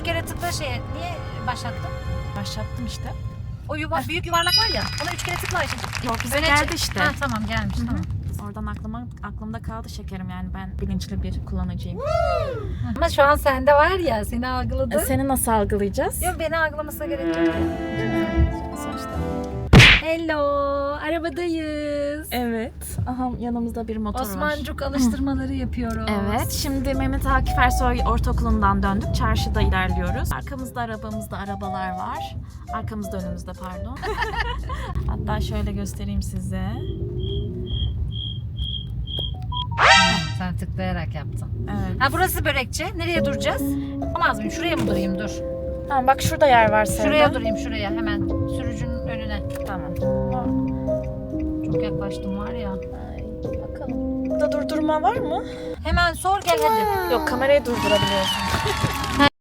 üç kere tıkla şeye. Niye başlattın? Başlattım işte. O yuva, büyük yuvarlak var ya. Ona üç kere tıkla Ayşe. Yok bize Öne geldi işte. Ha, tamam gelmiş Hı hı. tamam. Oradan aklıma aklımda kaldı şekerim yani ben bilinçli bir kullanıcıyım. Ama şu an sende var ya seni algıladı. E, Seni nasıl algılayacağız? Yok beni algılamasına gerek yok. Sonuçta. Hello, arabadayız. Evet. Aha yanımızda bir motor var. Osmancuk alıştırmaları yapıyoruz. Evet. Şimdi Mehmet Akif Ersoy Ortaokulu'ndan döndük. Çarşıda ilerliyoruz. Arkamızda arabamızda arabalar var. Arkamızda önümüzde pardon. Hatta şöyle göstereyim size. Sen tıklayarak yaptın. Evet. Ha burası börekçi. Nereye duracağız? Olmaz mıyım? Şuraya mı durayım? Dur. Tamam bak şurada yer var Sevda. Şuraya durayım şuraya hemen. Sürücünün önüne. Tamam. Çok yaklaştım var ya. Ay, bakalım. Burada durdurma var mı? Hemen sor gel hadi. Yok kamerayı durdurabiliyorsun.